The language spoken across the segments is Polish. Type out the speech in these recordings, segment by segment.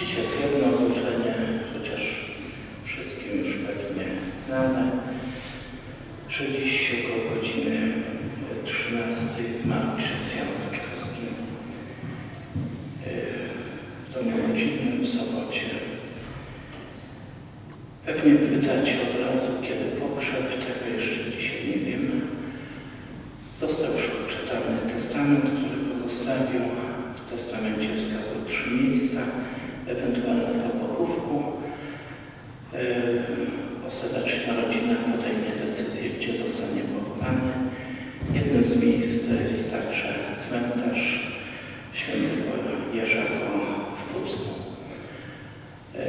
Dziś jest jedno złożenie, chociaż wszystkim już pewnie znane, że dziś około godziny 13 zmarł ksiądz Jan Baczkowski e, w domu rodzinnym w Sopocie. Pewnie pytacie od razu, kiedy pogrzeb, tego jeszcze dzisiaj nie wiem. Ewentualnego pochówku. Ostatecznie rodzina podejmie decyzję, gdzie zostanie pochowany. Jednym z miejsc to jest także cmentarz świętego Jerzego w Pucku.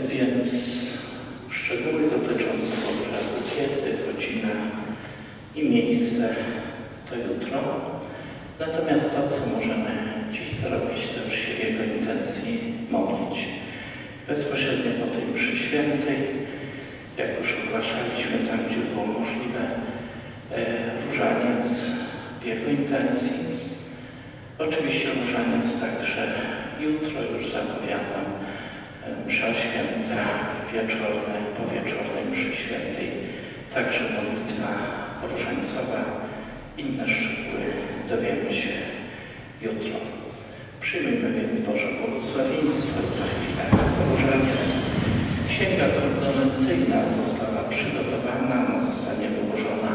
Więc szczegóły dotyczące pogrzebu, kiedy, godzina i miejsce to jutro. Natomiast to, co możemy dziś zrobić, to już się w Jego intencji modlić. Bezpośrednio po tej mszy świętej, jak już ogłaszaliśmy tam, gdzie było możliwe, e, różaniec w Jego intencji. Oczywiście różaniec także jutro już zapowiadam e, msza święta wieczornej, po wieczornej mszy świętej, także modlitwa różańcowa. Inne szczegóły dowiemy się jutro. Przyjmijmy więc Boże błogosławieństwo za chwilę różaniec. Księga kordonacyjna została przygotowana, ona zostanie wyłożona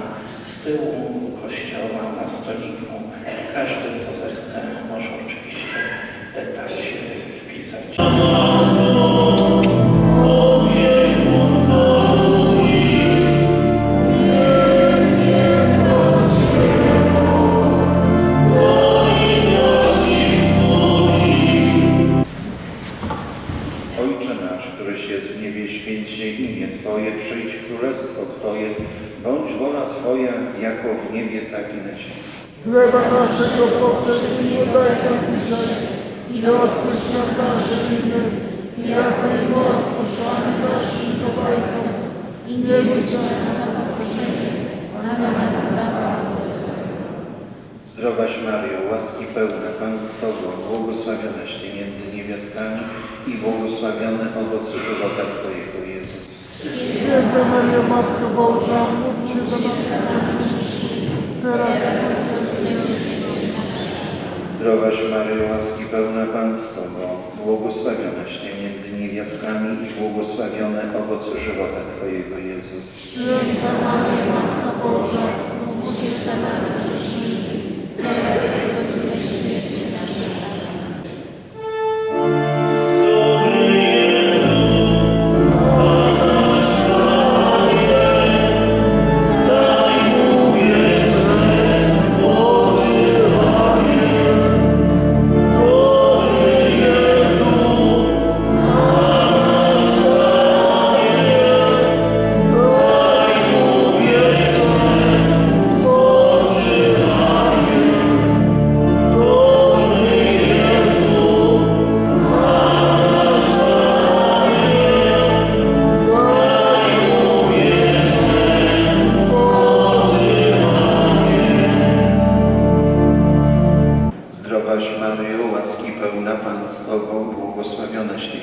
z tyłu kościoła na stoliku. Każdy, kto zechce, może któryś jest w niebie, święć się imię Twoje, przyjdź królestwo Twoje, bądź wola Twoja, jako w niebie, tak i na ziemi. Chleba naszego powszedniego daj nam dzisiaj i odpuść nam nasze winy, jako i my odpuszczamy naszym winowajcom. I nie bądź nas na pokuszenie, ale nas zbaw Zdrowaś Maryjo, łaski pełna, Pan z Tobą, błogosławionaś Ty między niewiastami i błogosławiony owoc żywota Twojego, Jezus. Święta Maria, Matko Boża, módl się za nas teraz Zdrowaś Maryjo, łaski pełna, Pan z Tobą, błogosławionaś Ty między niewiastami i błogosławiony owoc żywota Twojego, Jezus. Święta Maria, Matko Boża,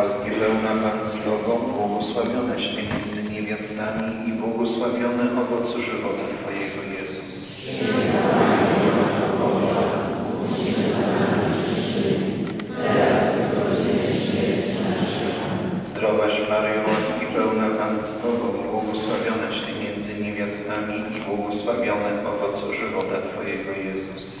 łaski pełna Pan z Tobą, błogosławionaś Ty między niewiastami i błogosławiony owoc żywota Twojego, Jezus. Zdrowaś Maryjo, łaski pełna Pan z Tobą, błogosławionaś Ty między niewiastami i błogosławiony owoc żywota Twojego, Jezus.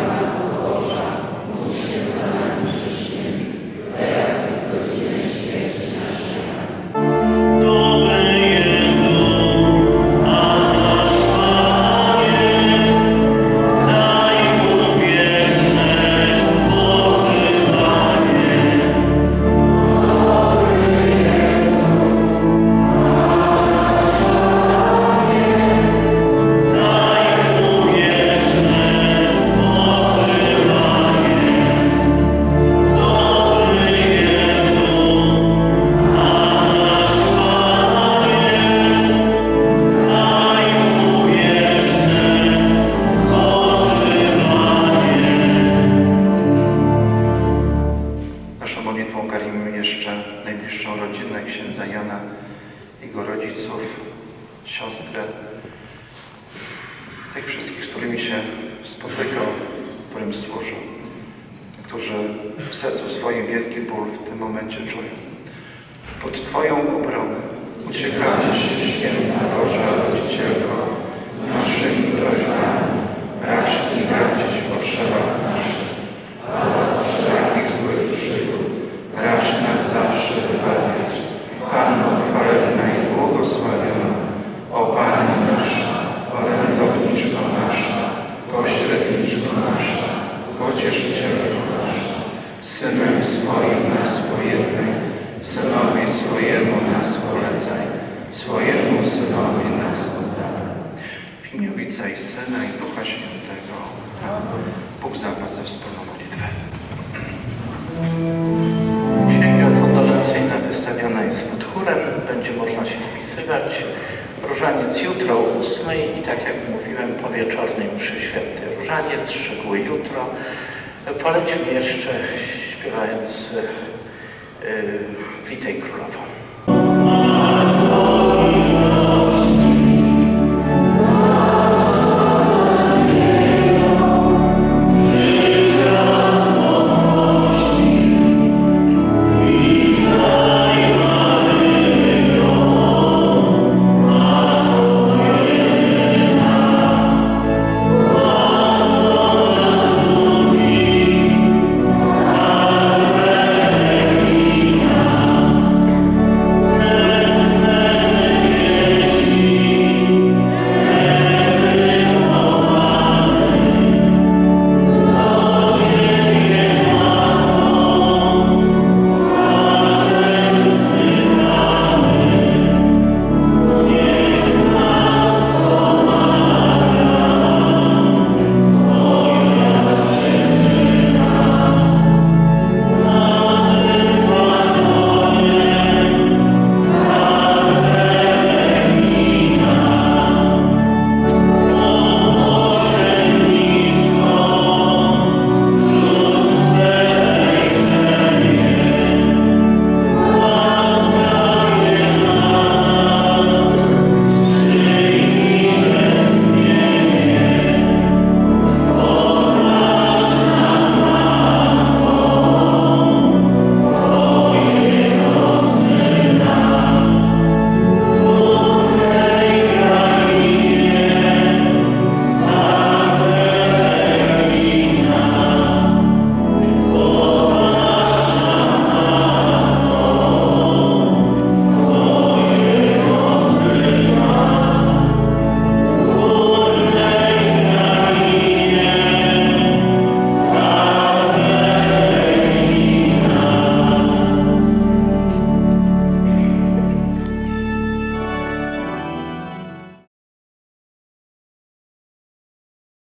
Którym służył, którzy w sercu swoim wielki ból w tym momencie czują. Pod Twoją obronę uciekamy się, święta Boża Rodzicielko, swojemu nas polecaj, swojemu Synowi nas oddawaj. W imię Ojca i Syna i Ducha Świętego. Bóg zapłać za wspólną modlitwę. Księga kondolencyjna wystawiona jest pod chórem, będzie można się wpisywać. Różaniec jutro o 8 i tak jak mówiłem po wieczornej mszy świętej. Różaniec, szczegóły jutro. Polecimy jeszcze śpiewając yy, Witaj Królowo.